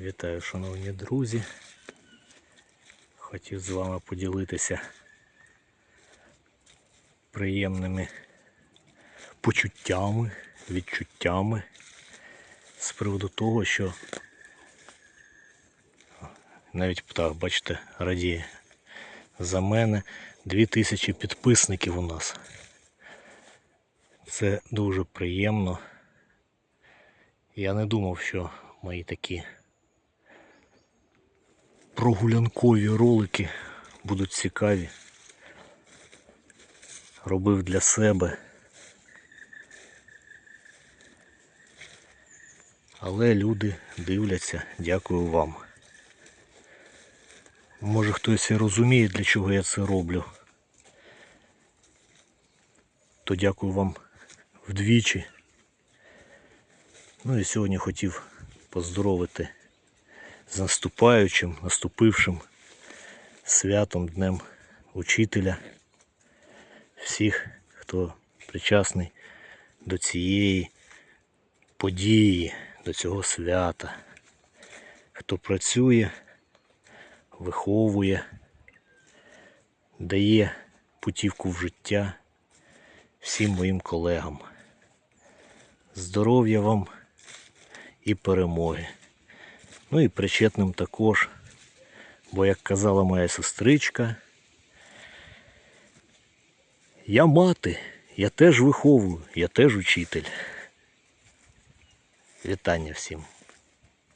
Вітаю, шановні друзі. Хотів з вами поділитися приємними почуттями, відчуттями з приводу того, що навіть птах, бачите, радіє за мене. Дві тисячі підписників у нас. Це дуже приємно. Я не думав, що мої такі прогулянкові ролики будуть цікаві. Робив для себе. Але люди дивляться, дякую вам. Може хтось і розуміє, для чого я це роблю. То дякую вам вдвічі. Ну і сьогодні хотів поздоровити з наступаючим, наступившим святом Днем Учителя. Всіх, хто причасний до цієї події, до цього свята, хто працює, виховує, дає путівку в життя всім моїм колегам. Здоров'я вам і перемоги. Ну і причетним також, бо як казала моя сестричка, я мати, я теж виховую, я теж учитель. Вітання всім.